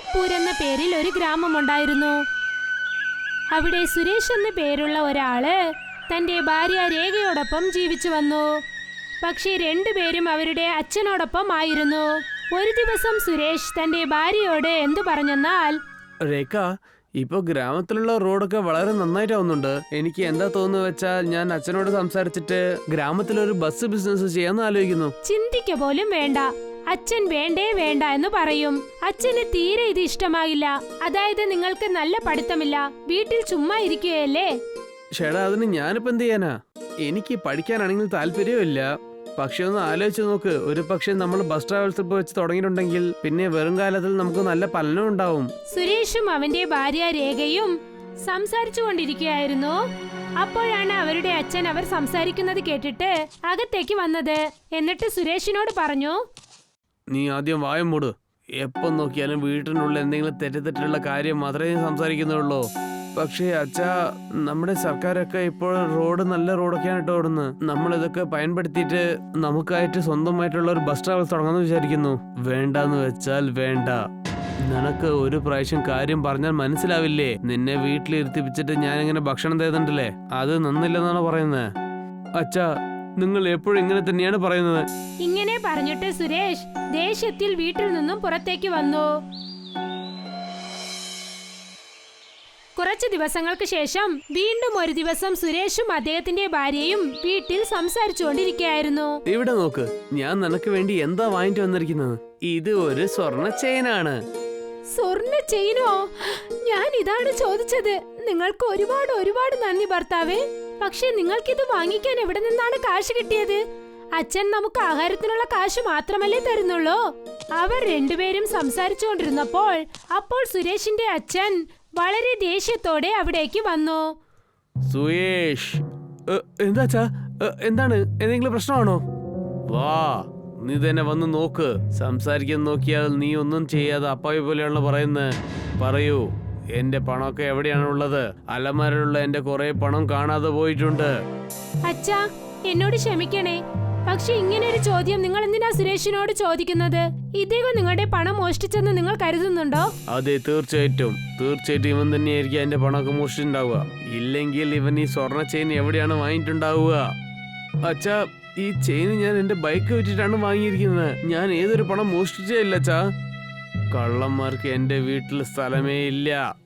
ഹിമ്മത്പൂർ എന്ന പേരിൽ ഒരു ഗ്രാമമുണ്ടായിരുന്നു അവിടെ സുരേഷ് എന്ന പേരുള്ള ഒരാൾ തന്റെ ഭാര്യ രേഖയോടൊപ്പം ജീവിച്ചു വന്നു. പക്ഷേ രണ്ടുപേരും അവരുടെ അച്ഛനോടൊപ്പം ആയിരുന്നു ഒരു ദിവസം സുരേഷ് തന്റെ ഭാര്യയോട് എന്തു പറഞ്ഞെന്നാൽ രേഖ ഇപ്പൊ ഗ്രാമത്തിലുള്ള റോഡൊക്കെ വളരെ നന്നായിട്ടാവുന്നുണ്ട് എനിക്ക് എന്താ തോന്നുന്നു വെച്ചാൽ ഞാൻ അച്ഛനോട് സംസാരിച്ചിട്ട് ഗ്രാമത്തിലൊരു ബസ് ബിസിനസ് ചെയ്യാന്ന് ആലോചിക്കുന്നു. ചിന്തിക്ക പോലും വേണ്ട. അച്ഛൻ വേണ്ടേ വേണ്ട എന്ന് പറയും. അച്ഛന് തീരെ ഇത് ഇഷ്ടമാകില്ല. അതായത് നിങ്ങൾക്ക് നല്ല പഠിത്തമില്ല. വീട്ടിൽ ചുമ്മാ ഇരിക്കുകയല്ലേ? ചേടാ അതിന് ഞാനിപ്പോ എന്ത് ചെയ്യാനാ? എനിക്ക് പഠിക്കാനാണെങ്കിൽ താല്പര്യമില്ല. പക്ഷെ ഒന്ന് ആലോചിച്ച് നോക്ക്. ഒരു പക്ഷെ നമ്മൾ ബസ് ട്രാവൽസ് ഇപ്പൊ വെച്ച് തുടങ്ങിയിട്ടുണ്ടെങ്കിൽ പിന്നെ വെറും കാലത്തിൽ നമുക്ക് നല്ല പലനും ഉണ്ടാവും. സുരേഷും അവന്റെ ഭാര്യ രേഖയും സംസാരിച്ചു കൊണ്ടിരിക്കുകയായിരുന്നു. അപ്പോഴാണ് അവരുടെ അച്ഛൻ അവർ സംസാരിക്കുന്നത് കേട്ടിട്ട് അകത്തേക്ക് വന്നത്. എന്നിട്ട് സുരേഷിനോട് പറഞ്ഞു നീ ആദ്യം വായം മൂട്. എപ്പം നോക്കിയാലും വീട്ടിനുള്ള എന്തെങ്കിലും തെറ്റിത്തെറ്റുള്ള കാര്യം മാത്രമേ സംസാരിക്കുന്നുള്ളൂ. പക്ഷേ അച്ഛാ നമ്മുടെ സർക്കാരൊക്കെ ഇപ്പോൾ റോഡ് നല്ല റോഡൊക്കെയാണ് കേട്ടോ ഓടുന്നത് നമ്മളിതൊക്കെ പയൻപെടുത്തിയിട്ട് നമുക്കായിട്ട് സ്വന്തമായിട്ടുള്ള ഒരു ബസ് ട്രാവൽ തുടങ്ങാമെന്ന് വിചാരിക്കുന്നു. വേണ്ടാന്ന് വെച്ചാൽ വേണ്ട. നിനക്ക് ഒരു പ്രാവശ്യം കാര്യം പറഞ്ഞാൽ മനസ്സിലാവില്ലേ? നിന്നെ വീട്ടിലിരുത്തിപ്പിച്ചിട്ട് ഞാൻ ഭക്ഷണം തരുന്നുണ്ടല്ലേ? അത് നന്നില്ലെന്നാണ് പറയുന്നത്? അച്ഛാ നിങ്ങൾ എപ്പോഴും ഇങ്ങനെ തന്നെയാണ് പറയുന്നത്. ഇങ്ങനെ പറഞ്ഞിട്ട് സുരേഷ് ദേഷ്യത്തിൽ വീട്ടിൽ നിന്നും പുറത്തേക്ക് വന്നു. കുറച്ച് ദിവസങ്ങൾക്ക് ശേഷം വീണ്ടും ഒരു ദിവസം സുരേഷും അദ്ദേഹത്തിന്റെ ഭാര്യയും വീട്ടിൽ സംസാരിച്ചുകൊണ്ടിരിക്കുകയായിരുന്നു. ഇവിടെ നോക്ക് ഞാൻ നിനക്ക് വേണ്ടി എന്താ വാങ്ങിട്ട് വന്നിരിക്കുന്നത്? ഇത് ഒരു സ്വർണ ചെയിനാണ്. സ്വർണ ചെയിനോ? ഞാൻ ഇതാണ് ചോദിച്ചത്. നിങ്ങൾക്ക് ഒരുപാട് ഒരുപാട് നന്ദി ഭർത്താവേ. പക്ഷേ നിങ്ങൾക്കിത് വാങ്ങിക്കാൻ എവിടെ നിന്നാണ് കാശ് കിട്ടിയത്? അച്ഛൻ നമുക്ക് ആഹാരത്തിനുള്ള കാശ് മാത്രമല്ലേ തരുന്നുള്ളൂ. അവർ രണ്ടുപേരും സംസാരിച്ചുകൊണ്ടിരുന്നപ്പോൾ അപ്പോൾ സുരേഷിന്റെ അച്ഛൻ വളരെ ദേഷ്യത്തോടെ അവിടേക്ക് വന്നു. സുയേഷ് എ, എന്താ എന്താണ്? എന്തെങ്കിലും പ്രശ്നമാണോ? വാ നീ തന്നെ വന്ന് നോക്ക്. സംസാരിക്കാൻ നോക്കിയാൽ നീ ഒന്നും ചെയ്യാതെ അപ്പായി പോലെയാണല്ലോ പറയുന്നത് പറയൂ. എന്റെ പണമൊക്കെ എവിടെയാണ് ഉള്ളത് അലമാരയിലുള്ള എന്റെ കുറെ പണം കാണാതെ പോയിട്ടുണ്ട്. അച്ഛാ എന്നോട് ക്ഷമിക്കണേ. പക്ഷെ ഇങ്ങനെ ഒരു ചോദ്യം നിങ്ങൾ എന്തിനാ സുരേഷിനോട് ചോദിക്കുന്നത്? ഇദ്ദേഹം നിങ്ങളുടെ പണം മോഷ്ടിച്ചെന്ന് നിങ്ങൾ കരുതുന്നുണ്ടോ? അതെ തീർച്ചയായിട്ടും. തീർച്ചയായിട്ടും ഇവൻ തന്നെയായിരിക്കും എന്റെ പണമൊക്കെ മോഷ്ടിച്ചിട്ടുണ്ടാവുക. ഇല്ലെങ്കിൽ ഇവൻ ഈ സ്വർണ ചെയിൻ എവിടെയാണ് വാങ്ങിയിട്ടുണ്ടാവുക? അച്ഛാ ഈ ചെയിൻ ഞാൻ എന്റെ ബൈക്ക് വെച്ചിട്ടാണ് വാങ്ങിയിരിക്കുന്നത്. ഞാൻ ഏതൊരു പണം മോഷ്ടിച്ചേ ഇല്ല അച്ഛാ. കള്ളന്മാർക്ക് എന്റെ വീട്ടിൽ സ്ഥലമേ ഇല്ല.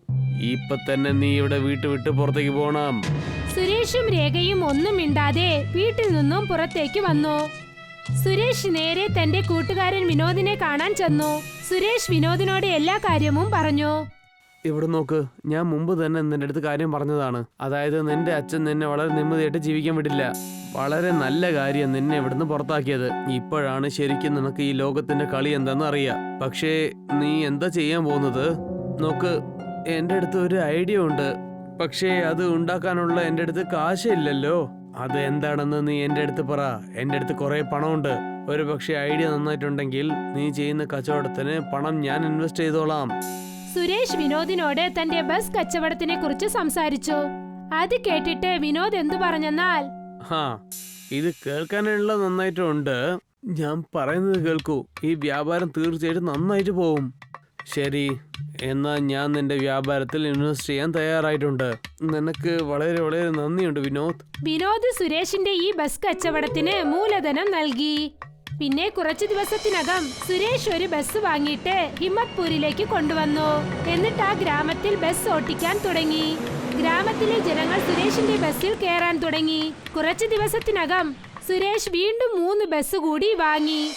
ഇപ്പൊ തന്നെ നീ ഇവിടെ വീട്ടു വിട്ട് പുറത്തേക്ക് പോണം. സുരേഷും രേഖയും ഒന്നും മിണ്ടാതെ വീട്ടിൽ നിന്നും പുറത്തേക്ക് വന്നു. സുരേഷ് നേരെ തന്റെ കൂട്ടുകാരൻ വിനോദിനെ കാണാൻ ചെന്നു. സുരേഷ് വിനോദിനോട് എല്ലാ കാര്യവും പറഞ്ഞു. ഇവിടെ നോക്ക് ഞാൻ മുമ്പ് തന്നെ നിന്റെ അടുത്ത് കാര്യം പറഞ്ഞതാണ്. അതായത് നിന്റെ അച്ഛൻ നിന്നെ വളരെ നിമ്മതിയായിട്ട് ജീവിക്കാൻ വിടില്ല. വളരെ നല്ല കാര്യം നിന്നെ ഇവിടുന്ന് പുറത്താക്കിയത്. ഇപ്പോഴാണ് ശരിക്കും നിനക്ക് ഈ ലോകത്തിന്റെ കളി എന്താണെന്ന് അറിയാം. പക്ഷേ നീ എന്താ ചെയ്യാൻ പോകുന്നത്? നോക്ക് എന്റെ അടുത്ത് ഒരു ഐഡിയ ഉണ്ട്. പക്ഷേ അത് ഉണ്ടാക്കാനുള്ള എന്റെ അടുത്ത് കാശില്ലല്ലോ. അത് എന്താണെന്ന് നീ എന്റെ അടുത്ത് പറ. എന്റെ അടുത്ത് കുറെ പണമുണ്ട്. ഒരു പക്ഷേ ഐഡിയ നന്നായിട്ടുണ്ടെങ്കിൽ നീ ചെയ്യുന്ന കച്ചവടത്തിന് പണം ഞാൻ ഇൻവെസ്റ്റ് ചെയ്തോളാം. സുരേഷ് വിനോദിനോട് തന്റെ ബസ് കച്ചവടത്തിനെ കുറിച്ച് സംസാരിച്ചു. അത് കേട്ടിട്ട് വിനോദ് എന്തു പറഞ്ഞെന്നാൽ? ആ ഇത് കേൾക്കാനുള്ള നന്നായിട്ടുണ്ട്. ഞാൻ പറയുന്നത് കേൾക്കൂ. ഈ വ്യാപാരം തീർച്ചയായിട്ടും നന്നായിട്ട് പോവും. ശരി എന്നാൽ ഞാൻ നിന്റെ വ്യാപാരത്തിൽ ഇൻവെസ്റ്റ് ചെയ്യാൻ തയ്യാറായിട്ടുണ്ട്. നിനക്ക് വളരെ വളരെ നന്ദിയുണ്ട് വിനോദ്. വിനോദ് സുരേഷിന്റെ ഈ ബസ് കച്ചവടത്തിന് മൂലധനം നൽകി. പിന്നെ കുറച്ചു ദിവസത്തിനകം സുരേഷ് ഒരു ബസ് വാങ്ങിയിട്ട് ഹിമ്മത്പൂരിലേക്ക് കൊണ്ടുവന്നു. എന്നിട്ട് ആ ഗ്രാമത്തിൽ ബസ് ഓട്ടിക്കാൻ തുടങ്ങി. ഗ്രാമത്തിലെ ജനങ്ങൾ സുരേഷിന്റെ ബസ്സിൽ കയറാൻ തുടങ്ങി. കുറച്ചു ദിവസത്തിനകം സുരേഷ് വീണ്ടും മൂന്ന് ബസ് കൂടി വാങ്ങി.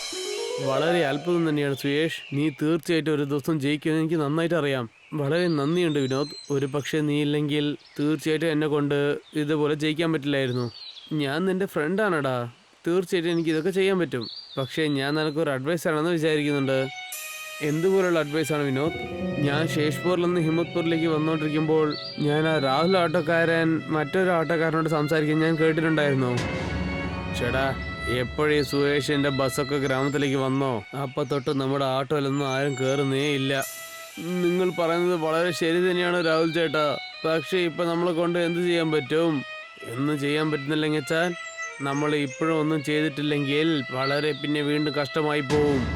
വളരെ അത്ഭുതം തന്നെയാണ് സുയേഷ്. നീ തീർച്ചയായിട്ടും ഒരു ദിവസം ജയിക്കുമെന്ന് എനിക്ക് നന്നായിട്ട് അറിയാം. വളരെ നന്ദിയുണ്ട് വിനോദ്. ഒരു പക്ഷേ നീ ഇല്ലെങ്കിൽ തീർച്ചയായിട്ടും എന്നെ കൊണ്ട് ഇതുപോലെ ജയിക്കാൻ പറ്റില്ലായിരുന്നു. ഞാൻ നിന്റെ ഫ്രണ്ടാണടാ തീർച്ചയായിട്ടും എനിക്ക് ഇതൊക്കെ ചെയ്യാൻ പറ്റും. പക്ഷേ ഞാൻ നിനക്കൊരു അഡ്വൈസ് ആണെന്ന് വിചാരിക്കുന്നുണ്ട്. എന്തുപോലുള്ള അഡ്വൈസാണ് വിനോദ്? ഞാൻ ശേഷ്പൂരിൽ നിന്ന് ഹിമ്മത്പൂരിലേക്ക് വന്നുകൊണ്ടിരിക്കുമ്പോൾ ഞാൻ ആ രാഹുൽ ഓട്ടോക്കാരൻ മറ്റൊരു ഓട്ടോക്കാരനോട് സംസാരിക്കാൻ ഞാൻ കേട്ടിട്ടുണ്ടായിരുന്നു. ചേട്ടാ എപ്പോഴീ സുരേഷിന്റെ ബസ്സൊക്കെ ഗ്രാമത്തിലേക്ക് വന്നോ? അപ്പൊ തൊട്ട് നമ്മുടെ ആട്ടോയിലൊന്നും ആരും കയറുന്നേ ഇല്ല. നിങ്ങൾ പറയുന്നത് വളരെ ശരി തന്നെയാണ് രാഹുൽ ചേട്ടാ. പക്ഷേ ഇപ്പൊ നമ്മളെ കൊണ്ട് എന്ത് ചെയ്യാൻ പറ്റും? ഒന്നും ചെയ്യാൻ പറ്റുന്നില്ലെങ്കിൽ നമ്മൾ ഇപ്പോഴും ഒന്നും ചെയ്തിട്ടില്ലെങ്കിൽ വളരെ പിന്നെ വീണ്ടും കഷ്ടമായി പോവും.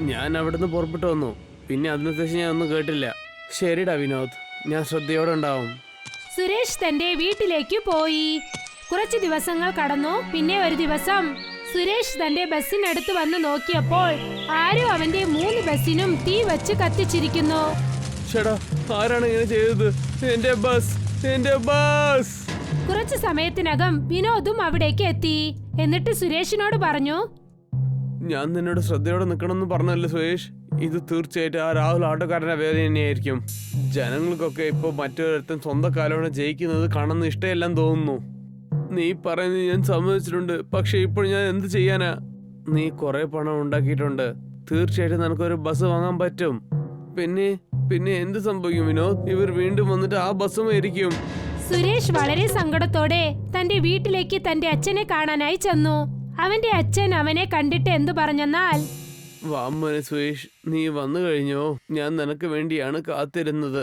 ഞാൻ അവിടുന്ന് പുറപ്പെട്ടു വന്നു. പിന്നെ അതിനുശേഷം ഞാൻ ഒന്നും കേട്ടില്ല. ശരിടാ വിനോദ് ഞാൻ ശ്രദ്ധയോടെ ഉണ്ടാവും. സുരേഷ് തന്റെ വീട്ടിലേക്ക് പോയി. കുറച്ച് ദിവസങ്ങൾ കടന്നു പിന്നെ ഒരു ദിവസം സുരേഷ് തന്റെ ബസ്സിനടുത്ത് വന്ന് നോക്കിയപ്പോൾ ആരോ അവന്റെ മൂന്ന് ബസ്സിനും തീ വെച്ച് കത്തിച്ചിരിക്കുന്നു. ആരാണ് ഇങ്ങനെ ചെയ്തത്? എന്റെ ബസ് എന്റെ ബസ്! കുറച്ചു സമയത്തിനകം വിനോദും അവിടേക്ക് എത്തി. എന്നിട്ട് സുരേഷിനോട് പറഞ്ഞു ഞാൻ നിന്നോട് ശ്രദ്ധയോടെ നിൽക്കണമെന്ന് പറഞ്ഞല്ലോ സുരേഷ്? ഇത് തീർച്ചയായിട്ടും ആ രാഹുൽ ആട്ടോക്കാരന്റെ വേദന തന്നെയായിരിക്കും. ജനങ്ങൾക്കൊക്കെ ഇപ്പോൾ മറ്റൊരിടത്തും സ്വന്തം കാലോടെ ജയിക്കുന്നത് കാണുന്ന ഇഷ്ടമെല്ലാം തോന്നുന്നു. നീ പറയുന്നത് ഞാൻ സമ്മതിച്ചിട്ടുണ്ട്. പക്ഷെ ഇപ്പോൾ ഞാൻ എന്ത് ചെയ്യാനാ? നീ കുറെ പണം ഉണ്ടാക്കിയിട്ടുണ്ട്. തീർച്ചയായിട്ടും നിനക്കൊരു ബസ് വാങ്ങാൻ പറ്റും. പിന്നെ പിന്നെ എന്ത് സംഭവിക്കും വിനോദ് ഇവർ വീണ്ടും വന്നിട്ട് ആ ബസ്സും ആയിരിക്കും. സുരേഷ് വളരെ സങ്കടത്തോടെ തന്റെ വീട്ടിലേക്ക് തന്റെ അച്ഛനെ കാണാനായി ചെന്നു. അവന്റെ അച്ഛൻ അവനെ കണ്ടിട്ട് എന്തു പറഞ്ഞെന്നാൽ? വാമനെ സുരേഷ് നീ വന്നു കഴിഞ്ഞോ? ഞാൻ നിനക്ക് വേണ്ടിയാണ് കാത്തിരുന്നത്.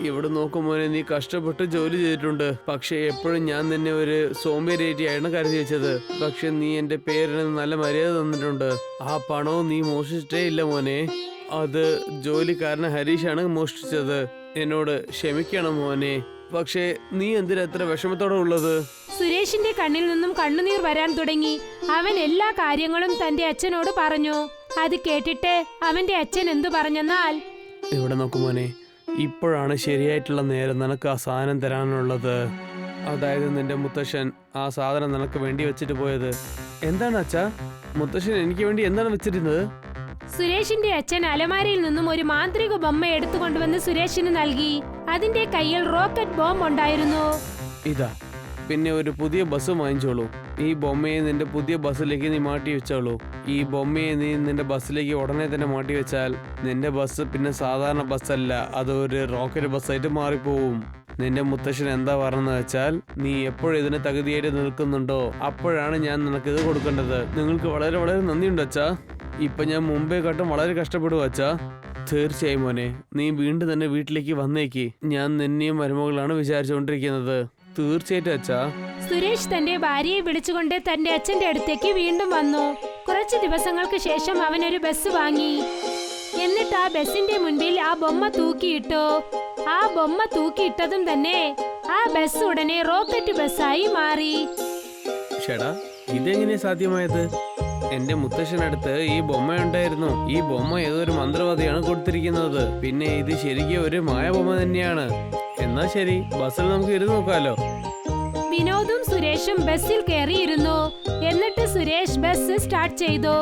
ഇവിടെ നോക്കുമോനെ നീ കഷ്ടപ്പെട്ട് ജോലി ചെയ്തിട്ടുണ്ട്. പക്ഷെ എപ്പോഴും ഞാൻ നിന്നെ ഒരു സോമ്യരേറ്റിയാണ് കരുതി വെച്ചത്. പക്ഷെ നീ എന്റെ പേരിന് നല്ല മര്യാദ തന്നിട്ടുണ്ട്. ആ പണവും നീ മോഷ്ടിച്ചിട്ടേ ഇല്ല മോനെ. അത് ജോലിക്കാരന് ഹരീഷാണ് മോഷ്ടിച്ചത്. എന്നോട് ക്ഷമിക്കണം മോനെ. പക്ഷേ നീ എന്തിനാ എത്ര വിഷമത്തോടെ ഉള്ളത്? സുരേഷിന്റെ കണ്ണിൽ നിന്നും കണ്ണുനീർ വരാൻ തുടങ്ങി. അവൻ എല്ലാ കാര്യങ്ങളും തന്റെ അച്ഛനോട് പറഞ്ഞു. അത് കേട്ടിട്ട് അവന്റെ അച്ഛൻ എന്തു പറഞ്ഞെന്നാൽ? ഇവിടെ നോക്കൂ മോനെ. ഇപ്പോഴാണ് ശരിയായിട്ടുള്ള നേരം നിനക്ക് ആ സാധനം തരാനുള്ളത്. അതായത് നിന്റെ മുത്തശ്ശൻ ആ സാധനം നിനക്ക് വേണ്ടി വെച്ചിട്ട് പോയത്. എന്താണ് അച്ഛാ? മുത്തശ്ശൻ എനിക്ക് വേണ്ടി എന്താണ് വെച്ചിരുന്നത്? സുരേഷിന്റെ അച്ഛൻ അലമാരയിൽ നിന്നും ഒരു മാന്ത്രിക ബൊമ്മ എടുത്തുകൊണ്ടുവന്ന് സുരേഷിന് നൽകി. അതിന്റെ കയ്യിൽ റോക്കറ്റ് ബോംബ് ഉണ്ടായിരുന്നു. ഇതാ. പിന്നെ ഒരു പുതിയ ബസ് വാങ്ങിച്ചോളൂ. ഈ ബൊമ്മയെ നിന്റെ പുതിയ ബസ്സിലേക്ക് നീ മാറ്റി വെച്ചോളൂ. ഈ ബൊമ്മയെ നീ നിന്റെ ബസ്സിലേക്ക് ഉടനെ തന്നെ മാറ്റി വെച്ചാൽ നിന്റെ ബസ് പിന്നെ സാധാരണ ബസ്സല്ല അത് ഒരു റോക്കറ്റ് ബസ്സായിട്ട് മാറിപ്പോവും. നിന്റെ മുത്തശ്ശൻ എന്താ പറഞ്ഞെന്ന് വെച്ചാൽ നീ എപ്പോഴും ഇതിന് തകുതിയായിട്ട് നിൽക്കുന്നുണ്ടോ? അപ്പോഴാണ് ഞാൻ നിനക്ക് ഇത് കൊടുക്കേണ്ടത്. നിങ്ങൾക്ക് വളരെ വളരെ നന്ദിയുണ്ട് അച്ഛാ. ഇപ്പൊ ഞാൻ മുമ്പേ കാട്ടും വളരെ കഷ്ടപ്പെടുക അച്ഛാ. തീർച്ചയായും മോനെ. നീ വീണ്ടും തന്നെ വീട്ടിലേക്ക് വന്നേക്ക്. ഞാൻ നിന്നെയും മരുമകളാണ് വിചാരിച്ചുകൊണ്ടിരിക്കുന്നത്. തീർച്ചയായിട്ടും അച്ഛാ. സുരേഷ് തന്റെ ഭാര്യയെ വിളിച്ചുകൊണ്ട് തന്റെ അച്ഛന്റെ അടുത്തേക്ക് വീണ്ടും വന്നു. കുറച്ച് ദിവസങ്ങൾക്ക് ശേഷം അവൻ ഒരു ബസ് വാങ്ങി. എന്നിട്ട് ആ ബസിന്റെ മുൻപിൽ ആ ബൊമ്മ തൂക്കിയിട്ടു. ആ ബൊമ്മ തൂക്കിയിട്ടതും തന്നെ ആ ബസ് ഉടനെ റോക്കറ്റ് ബസ്സായി മാറി. ഷെടാ ഇതെങ്ങനെ സാധ്യമായത്? എന്റെ മുത്തശ്ശനടുത്ത് ഈ ബൊമ്മ ഉണ്ടായിരുന്നു. ഈ ബൊമ്മ ഏതൊരു മന്ത്രവാദിയാണ് കൊടുത്തിരിക്കുന്നത്? പിന്നെ ഇത് ശരിക്കും ഒരു മായ ബൊമ്മ തന്നെയാണ്. എന്നാ ശരി ബസ്സിൽ നമുക്ക് ഇരുന്ന് നോക്കാലോ. വിനോദും സുരേഷും ബസ്സിൽ കയറിയിരുന്നു എന്നിട്ട് സുരേഷ് ബസ് സ്റ്റാർട്ട് ചെയ്തു.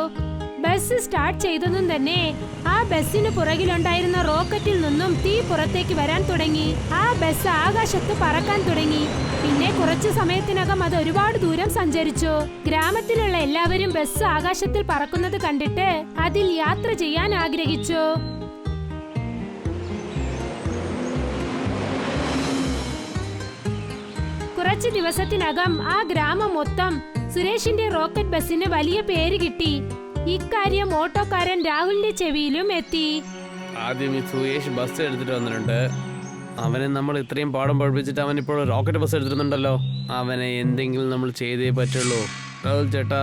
ബസ് സ്റ്റാർട്ട് ചെയ്തതും തന്നെ ആ ബസ്സിന് പുറകിലുണ്ടായിരുന്ന റോക്കറ്റിൽ നിന്നും തീ പുറത്തേക്ക് വരാൻ തുടങ്ങി. ആ ബസ് ആകാശത്ത് പറക്കാൻ തുടങ്ങി. പിന്നെ കുറച്ചു സമയത്തിനകം അത് ഒരുപാട് ദൂരം സഞ്ചരിച്ചു. ഗ്രാമത്തിലുള്ള എല്ലാവരും ബസ് ആകാശത്തിൽ പറക്കുന്നത് കണ്ടിട്ട് അതിൽ യാത്ര ചെയ്യാൻ ആഗ്രഹിച്ചു. കുറച്ച് ദിവസത്തിനകം ആ ഗ്രാമം മൊത്തം സുരേഷിന്റെ റോക്കറ്റ് ബസ്സിന് വലിയ പേര് കിട്ടി. ഇക്കാര്യം ഓട്ടോക്കാരൻ രാഹുലിന്റെ ചെവിയിലും എത്തി. ആദ്യം ഈ സുരേഷ് ബസ് എടുത്തിട്ട് വന്നിട്ടുണ്ട്. അവനെ നമ്മൾ ഇത്രയും പാഠം പഠിപ്പിച്ചിട്ട് അവൻ ഇപ്പോൾ റോക്കറ്റ് ബസ് എടുത്തിട്ടുണ്ടല്ലോ അവനെ എന്തെങ്കിലും നമ്മൾ ചെയ്തേ പറ്റുള്ളൂ. രാഹുൽ ചേട്ടാ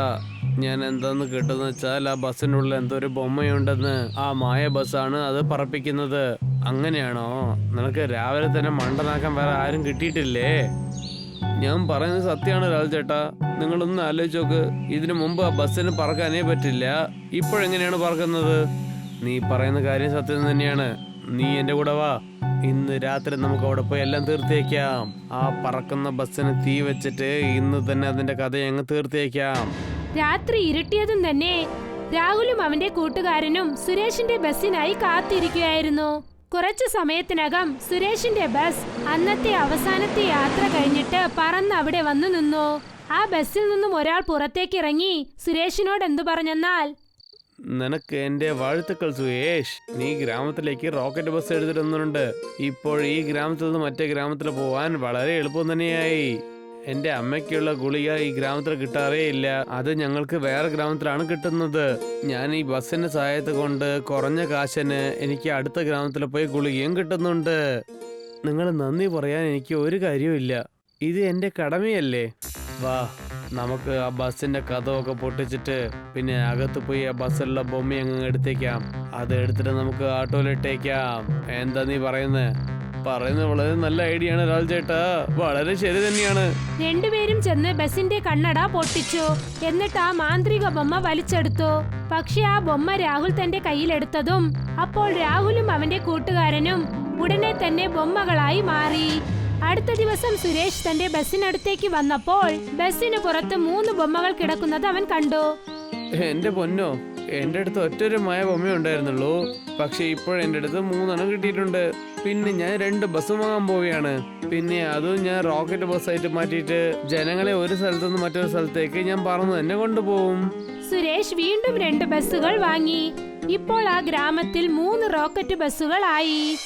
ഞാൻ എന്താന്ന് കേട്ടെന്ന് വെച്ചാൽ ആ ബസ്സിനുള്ളിൽ എന്തോ ഒരു ബൊമ്മയുണ്ടെന്ന്. ആ മായ ബസ്സാണ് അത് പറപ്പിക്കുന്നത്. അങ്ങനെയാണോ? നിനക്ക് രാവിലെ തന്നെ മണ്ടനാക്കാൻ വേറെ ആരും കിട്ടിയിട്ടില്ലേ? ഞാൻ പറയുന്നത് സത്യമാണ് രാഹുൽ ചേട്ടാ. നിങ്ങളൊന്ന് ആലോചിച്ച് നോക്ക്. ഇതിനു മുമ്പ് ആ ബസ്സിന് പറക്കാനേ പറ്റില്ല. ഇപ്പോഴെങ്ങനെയാണ് പറക്കുന്നത്? നീ പറയുന്ന കാര്യം സത്യം തന്നെയാണ്. നീ എന്റെ കൂടെ വാ. ഇന്ന് രാത്രി നമുക്ക് അവിടെ പോയി എല്ലാം തീർത്തേക്കാം. ആ പറക്കുന്ന ബസ്സിന് തീ വെച്ചിട്ട് ഇന്ന് തന്നെ അതിന്റെ കഥ അങ്ങ് തീർത്തേക്കാം. രാത്രി ഇരുട്ടിയതും തന്നെ രാഹുലും അവന്റെ കൂട്ടുകാരനും സുരേഷിന്റെ ബസ്സിനായി കാത്തിരിക്കുകയായിരുന്നു. കുറച്ചു സമയത്തിനകം സുരേഷിന്റെ ബസ് അന്നത്തെ അവസാനത്തെ യാത്ര കഴിഞ്ഞിട്ട് പറന്ന് അവിടെ വന്നു നിന്നു. ആ ബസ്സിൽ നിന്നും ഒരാൾ പുറത്തേക്ക് ഇറങ്ങി സുരേഷിനോട് എന്തു പറഞ്ഞെന്നാൽ നിനക്ക് എന്റെ വാഴ്ത്തുക്കൾ സുയേഷ് നീ ഗ്രാമത്തിലേക്ക് റോക്കറ്റ് ബസ് എടുത്തിട്ടുണ്ട് ഇപ്പോൾ ഈ ഗ്രാമത്തിൽ നിന്ന് മറ്റേ ഗ്രാമത്തിൽ പോവാൻ വളരെ എളുപ്പം തന്നെയായി. എന്റെ അമ്മയ്ക്കുള്ള ഗുളിക ഈ ഗ്രാമത്തിൽ കിട്ടാറേ ഇല്ല. അത് ഞങ്ങൾക്ക് വേറെ ഗ്രാമത്തിലാണ് കിട്ടുന്നത്. ഞാൻ ഈ ബസ്സിന്റെ സഹായത്തെ കൊണ്ട് കുറഞ്ഞ കാശന് എനിക്ക് അടുത്ത ഗ്രാമത്തിൽ പോയി ഗുളികയും കിട്ടുന്നുണ്ട്. നിങ്ങൾ നന്ദി പറയാൻ എനിക്ക് ഒരു കാര്യവും ഇത് എന്റെ കടമയല്ലേ? വാ നമുക്ക് ആ ബസ്സിന്റെ കഥമൊക്കെ പൊട്ടിച്ചിട്ട് പിന്നെ അകത്ത് പോയി ആ ബസ്സിലുള്ള ബൊമ്മ അങ്ങ് എടുത്തേക്കാം. അത് എടുത്തിട്ട് നമുക്ക് ഓട്ടോയിലിട്ടേക്കാം എന്താ നീ പറയുന്നത് പറയുന്നത് വളരെ നല്ല ഐഡിയ ആണ് രാജ് ചേട്ടാ. വളരെ ശരി തന്നെയാണ്. രണ്ടുപേരും ചെന്ന് ബസിന്റെ കണ്ണട പൊട്ടിച്ചു. എന്നിട്ട് ആ മാന്ത്രിക ബൊമ്മ വലിച്ചെടുത്തു. പക്ഷെ ആ ബൊമ്മ രാഹുൽ തന്റെ കയ്യിലെടുത്തതും അപ്പോൾ രാഹുലും അവന്റെ കൂട്ടുകാരനും ഉടനെ തന്നെ ബൊമ്മകളായി മാറി. അടുത്ത ദിവസം സുരേഷ് തന്റെ ബസ്സിനടുത്തേക്ക് വന്നപ്പോൾ ബസ്സിന് പുറത്ത് മൂന്ന് ബൊമ്മകൾ കിടക്കുന്നത് അവൻ കണ്ടു. എന്റെ പൊന്നോ എന്റെ അടുത്ത് ഒറ്റൊരു മായ ബൊമ്മ ഉണ്ടായിരുന്നുള്ളൂ. പക്ഷെ ഇപ്പോൾ എന്റെ അടുത്ത് മൂന്നെണ്ണം കിട്ടിയിട്ടുണ്ട്. പിന്നെ ഞാൻ രണ്ട് ബസ് വാങ്ങാൻ പോവുകയാണ്. പിന്നെ അതും ഞാൻ റോക്കറ്റ് ബസ്സായിട്ട് മാറ്റിയിട്ട് ജനങ്ങളെ ഒരു സ്ഥലത്തു നിന്ന് മറ്റൊരു സ്ഥലത്തേക്ക് ഞാൻ പറന്ന് തന്നെ കൊണ്ടുപോകും സുരേഷ് വീണ്ടും രണ്ട് ബസ്സുകൾ വാങ്ങി. ഇപ്പോൾ ആ ഗ്രാമത്തിൽ മൂന്ന് റോക്കറ്റ് ബസ്സുകളായി.